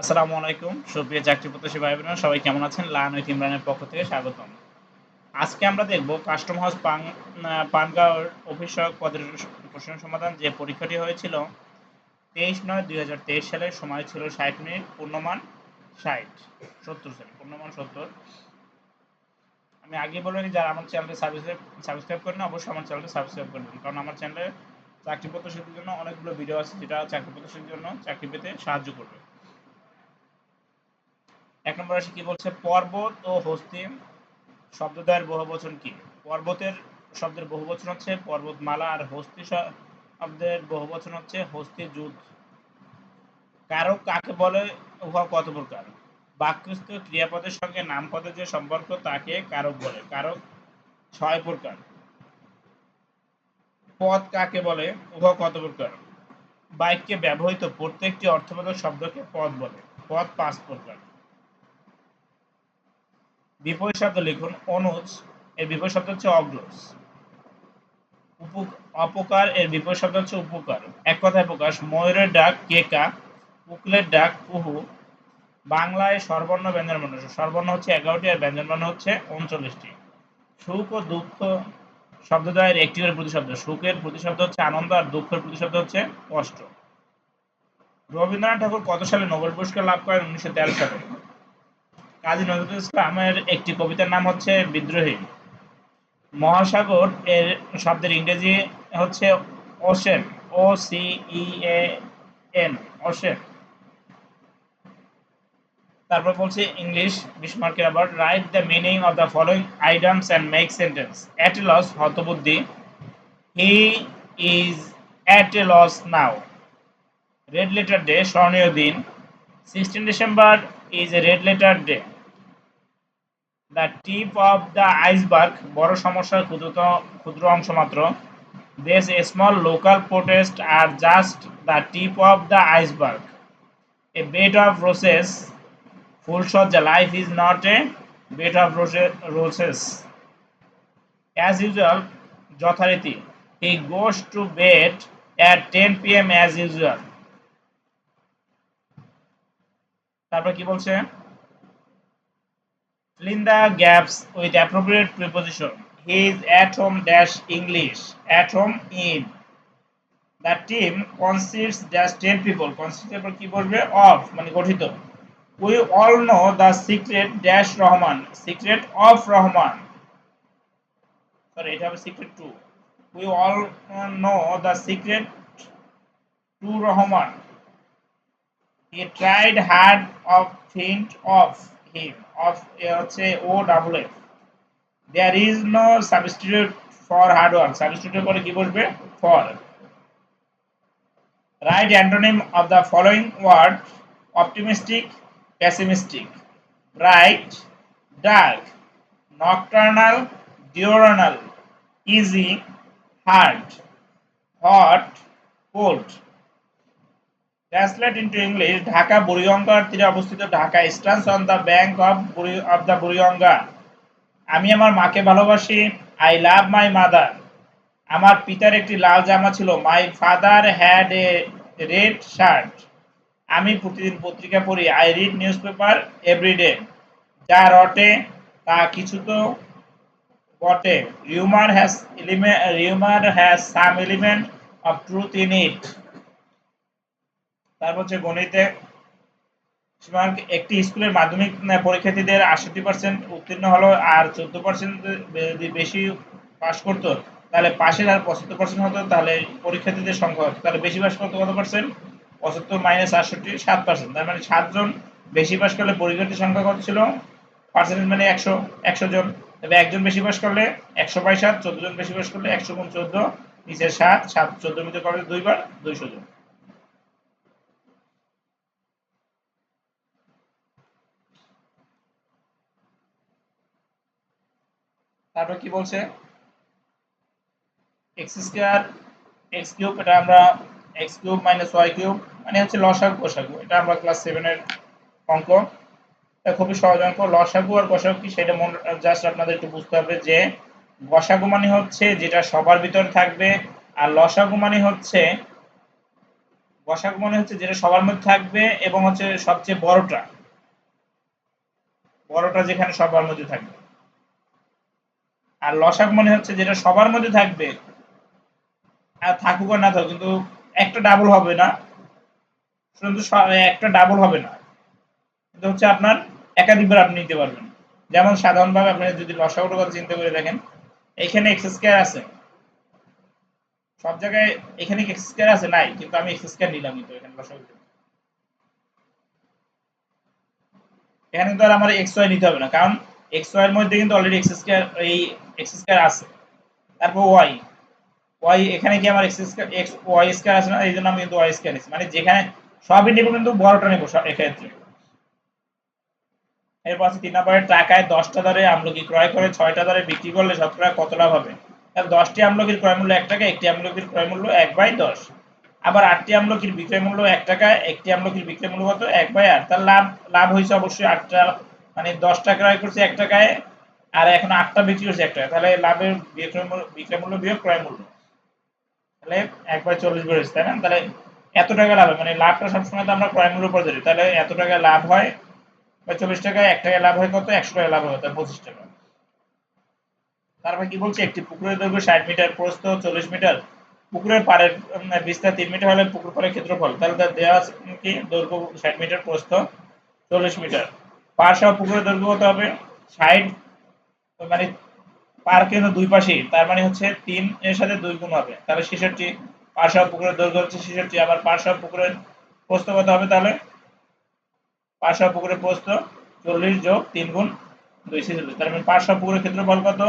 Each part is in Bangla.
আসসালামু আলাইকুম, সুপ্রিয় চাকরি প্রত্যাশী ভাই বোনেরা সবাই কেমন আছেন? লায়ন উইথ ইমরানের পক্ষ থেকে স্বাগতম। আজকে আমরা দেখব কাস্টম হাউস পান পানগাঁও অফিস পদের প্রশ্ন সমাধান। যে পরীক্ষাটি হয়েছিল তেইশ নয় দুই হাজার তেইশ সালের, সময় ছিল ষাট মিনিট, পূর্ণমান ষাট, সত্তর সরি পূর্ণমান সত্তর। আমি আগে বলে যারা আমার চ্যানেলটি সাবস্ক্রাইব সাবস্ক্রাইব করেন অবশ্যই আমার চ্যানেলটি সাবস্ক্রাইব করবেন কারণ আমার চ্যানেলে চাকরি প্রত্যাশীদের জন্য অনেকগুলো ভিডিও আছে, যেটা চাকরি প্রত্যাশীর জন্য চাকরি পেতে সাহায্য করবে। এক নম্বর রাশি কি বলছে? পর্বত ও হস্তি শব্দদ্বয়ের বহুবচন কি? পর্বতের শব্দের বহুবচন হচ্ছে পর্বতমালা আর হস্তি শব্দের বহুবচন হচ্ছে হস্তি যুদ্ধ কারক কাকে বলে? উহা কত প্রকার? বাক্যস্থ ক্রিয়াপদের সঙ্গে নামপদের যে সম্পর্ক তাকে কারক বলে। কারক ছয় প্রকার। পদ কাকে বলে? উহা কত প্রকার? বাক্যে ব্যবহৃত প্রত্যেকটি অর্থবোধক শব্দকে পদ বলে। পদ পাঁচ প্রকার। বিপরীত শব্দ লিখুন অনুজ, এর বিপরীত শব্দ হচ্ছে অগ্রজ। অপকার, এর বিপরীত শব্দ হচ্ছে উপকার। এক কথায় প্রকাশ, ময়ূরের ডাক কেকা উকলের ডাক কুহু। বাংলায় সর্বর্ণ ব্যঞ্জন বর্ণ সর্বর্ণ হচ্ছে এগারোটি আর ব্যঞ্জন বর্ণ হচ্ছে উনচল্লিশটি। সুখ ও দুঃখ শব্দ শব্দদ্বয়ের একটি করে প্রতিশব্দ, সুখের প্রতিশব্দ হচ্ছে আনন্দ আর দুঃখের প্রতিশব্দ হচ্ছে কষ্ট। রবীন্দ্রনাথ ঠাকুর কত সালে নোবেল পুরস্কার লাভ করেন? উনিশশো তেরো সালে। কাজী নজরুল ইসলামের একটি কবিতার নাম হচ্ছে বিদ্রোহী। মহাসাগর এর শব্দের ইংরেজি হচ্ছে ocean O C E N ocean তারপর বলছি ইংলিশ বিস্মার্কের আবার write the meaning of the following items and make sentence at loss হতবুদ্ধি। He is at a loss now red letter day স্মরণীয় দিন। Sixteen December is a red letter day the tip of the iceberg বড় সমস্যার ক্ষুদ্রত, ক্ষুদ্র অংশ মাত্র। দেশ a small local protest are just the tip of the iceberg a bed of roses ফুলসজ্জা life is not a bed of roses as usual যথারীতি he goes to bed at ten P M as usual তারপর কি বলছে? The gaps with appropriate preposition. He is at home dash English. At home in. The team consists dash 10 people. এর কি বলবে of মানে We all know the secret dash Rahman. Secret of Rahman. Sorry, এটা হবে secret to. We all know the secret to Rahman. He tried hard of think of him. of হচ্ছে O double F there is no substitute for hard work substitute পরে কি বসবে? For write antonym of the following word optimistic pessimistic. Bright dark, nocturnal, diurnal, easy, hard, hot, cold. Translate into English Dhaka বুড়িগঙ্গার তীরে অবস্থিত Dhaka stands on the bank of Buri of the Buriganga আমি আমার মাকে ভালোবাসি আই লাভ মাই মাদার আমার পিতার একটি লাল জামা ছিল my father had a red shirt আমি প্রতিদিন পত্রিকা পড়ি I read newspaper everyday যা রটে, তা কিছু তো বটে। Rumour has element rumour has some element of truth in it তারপর হচ্ছে গণিতে একটি স্কুলের মাধ্যমিক পরীক্ষার্থীদের আষট্টি পার্সেন্ট উত্তীর্ণ হলো আর চোদ্দ পার্সেন্ট বেশি পাশ করতো, তাহলে পাশের আর পঁচাত্তর পার্সেন্ট হতো, তাহলে পরীক্ষার্থীদের সংখ্যা হতো। তাহলে বেশি পাশ করতো কত পার্সেন্ট পঁচাত্তর মাইনাস আটষট্টি, সাত পার্সেন্ট তার মানে সাতজন বেশি পাশ করলে পরীক্ষার্থীর সংখ্যা কত ছিল? পার্সেন্টেজ মানে একশো একশো জন। তবে একজন বেশি পাশ করলে একশো বাই সাত, চোদ্দ জন বেশি পাশ করলে একশো গুণ চোদ্দ নিচের সাত সাত, চোদ্দ মিটার করলে দুইবার, দুইশো জন। তারপর কি বলছে? এক্স স্কোয়ার এক্স কিউব এটা আমরা X cube minus Y cube মানে হচ্ছে লসাগু গোসাগু এটা আমরা ক্লাস সেভেনের অঙ্ক। এটা খুবই সহজ অঙ্ক। লসাগু আর গোসাগু কি সেটা মনে জাস্ট আপনাদের একটু বুঝতে হবে যে গসাগু মানে হচ্ছে যেটা সবার ভিতরে থাকবে আর লসাগু মানে হচ্ছে গসাগু মানে হচ্ছে যেটা সবার মধ্যে থাকবে এবং হচ্ছে সবচেয়ে বড়টা। বড়টা যেখানে সবার মধ্যে থাকবে। আর লসাগ মানে হচ্ছে যেটা সবার মধ্যে থাকবে, আর থাকুক না থাকুক, কিন্তু একটা ডাবল হবে না। শুধু একটা ডাবল হবে না। কিন্তু হচ্ছে আপনার একাধিকবার আপনি নিতে পারবেন। যেমন সাধারণভাবে আপনি যদি লসাগুর কথা চিন্তা করে দেখেন, এখানে এক্স স্কোয়ার আছে। সব জায়গায় এখানে এক্স স্কোয়ার আছে, নাই, কিন্তু আমি এক্স স্কোয়ার নিলাম কিন্তু এখানে লসাগু এখানে কিন্তু আর আমার এক্স ওয়াই নিতে হবে না, কারণ এক্স ওয়াই এর মধ্যে কিন্তু অলরেডি এক্স স্কোয়ার এই এক্স স্কোয়ার আছে। তারপর ওয়াই ওয়াই এখানে কি আমার X square X Y square আছে না? এই জন্য আমি কিন্তু ওয়াই স্কোয়ার নিচ্ছি মানে যেখানে সবই নেব কিন্তু বড়টা নেব সব এক্ষেত্রে। এরপর আছে তিন নম্বরে টাকায় দশটা দরে আমলকি। ক্রয় করে ছয়টা দরে বিক্রি করলে শতকরা কত লাভ হবে? তাহলে দশটি আমলকির ক্রয় মূল্য এক টাকা একটি আমলকির ক্রয় মূল্য এক বাই দশ। আবার আটটি আমলকির বিক্রয় মূল্য এক টাকা একটি আমলকির বিক্রয় মূল্য কত? এক বাই আট। তার লাভ লাভ হয়েছে অবশ্যই আটটা মানে দশ টাকা ক্রয় করছে এক টাকায়, আর এখন আটটা বিক্রি করছে এক টাকা তাহলে লাভের বিক্রয় মূল্য বিয়োগ ক্রয় মূল্য তাহলে এক বাই চল্লিশ বেড়েছে, তাই না? তাহলে এত টাকা লাভ মানে লাভটা সবসময় তো আমরা ক্রয় মূল্য উপর ধরি। তাহলে এত টাকা লাভ হয়, বা চল্লিশ টাকায় এক টাকা লাভ হয় কত? একশো টাকা লাভ হয়, তাহলে পঁচিশ টাকা। তারপর কি বলছে? একটি পুকুরের দৈর্ঘ্য ষাট মিটার, প্রস্থ চল্লিশ মিটার। পুকুরের পাড়ের বিস্তার তিন মিটার হলে পুকুর পাড়ের ক্ষেত্রফল। তাহলে তার দেওয়া কি? দৈর্ঘ্য ষাট মিটার, প্রস্থ চল্লিশ মিটার। পার সহ পুকুরের দৈর্ঘ্য কত হবে ষাট মানে পার কিন্তু দুই পাশেই, তার মানে হচ্ছে তিন এর সাথে দুই গুণ হবে। তাহলে ছেষট্টি সহ পুকুরের দৈর্ঘ্য হচ্ছে ছেষট্টি, আবার সহ পুকুরের প্রস্থ কত হবে তাহলে? সহ পুকুরের প্রস্থ চল্লিশ যোগ তিন গুণ দুই ছেচল্লিশ তার মানে সহ পুকুরের ক্ষেত্রফল কত?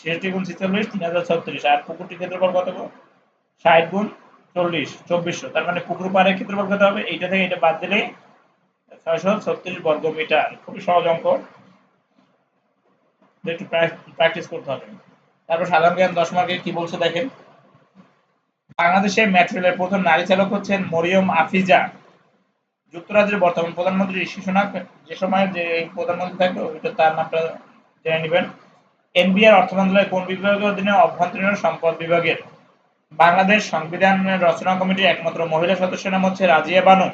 ছেষট্টি গুণ ছেচল্লিশ, তিন হাজার ছত্রিশ, আর পুকুরটির ক্ষেত্রফল কত? ষাট গুণ চল্লিশ, চব্বিশশো, তার মানে পুকুর পাড়ের ক্ষেত্রফল কত হবে? এইটা থেকে এটা বাদ দিলেই ছয়শো ছত্রিশ বর্গ মিটার, খুবই সহজ অঙ্ক। একটু প্র্যাকটিস করতে হবে। তারপর সাধারণ জ্ঞান দশ মার্কে কি বলছে দেখেন? বাংলাদেশে মেট্রো প্রথম নারী চালক হচ্ছেন মরিয়ম আফিজা। যুক্তরাজ্যের বর্তমান প্রধানমন্ত্রী ঋষি সোনাক, যে সময় যে প্রধানমন্ত্রী থাকবে, ওইটা তার নামটা জেনে নেবেন। এনবিআর অর্থ মন্ত্রণালয় কোন বিভাগের অধীনে অভ্যন্তরীণ সম্পদ বিভাগের? বাংলাদেশ সংবিধান রচনা কমিটির একমাত্র মহিলা সদস্যের নাম হচ্ছে রাজিয়া বানু।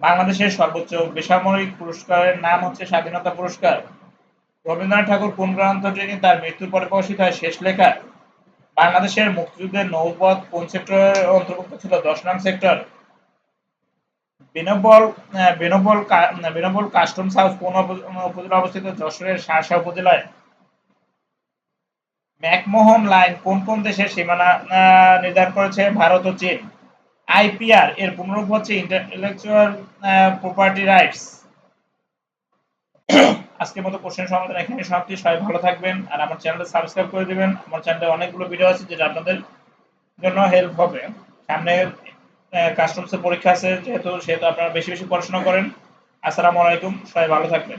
বাংলাদেশের সর্বোচ্চ বেসামরিক পুরস্কারের নাম হচ্ছে স্বাধীনতা পুরস্কার। রবীন্দ্রনাথ ঠাকুর কোন গ্রন্থটি তার মৃত্যুর পরে প্রকাশিত হয় শেষ লেখা। বাংলাদেশের মুক্তিযুদ্ধের নৌপথ কোন সেক্টরের অন্তর্ভুক্ত ছিল? দশ নং সেক্টর। বেনবল বেনবল বেনবল কাস্টমস হাউস কোন উপ- উপজেলা অবস্থিত? যশোরের শাসা উপজেলায়। ম্যাকমোহন লাইন কোন কোন দেশের সীমানা নির্ধারণ করেছে? ভারত ও চীন। আইপিআর, এর পুনরূপ হচ্ছে ইন্টেলেকচুয়াল প্রপার্টি রাইটস আজকের মতো কোশ্চেন সমাধান এখানে সমাপ্তি। সবাই ভালো থাকবেন আর আমার চ্যানেলটা সাবস্ক্রাইব করে দিবেন। আমার চ্যানেলে অনেকগুলো ভিডিও আছে যেটা আপনাদের জন্য হেল্প হবে। সামনে কাস্টমসের পরীক্ষা আছে, যেহেতু সেহেতু আপনারা বেশি বেশি পড়াশোনা করেন। আসসালামু আলাইকুম। সবাই ভালো থাকবেন।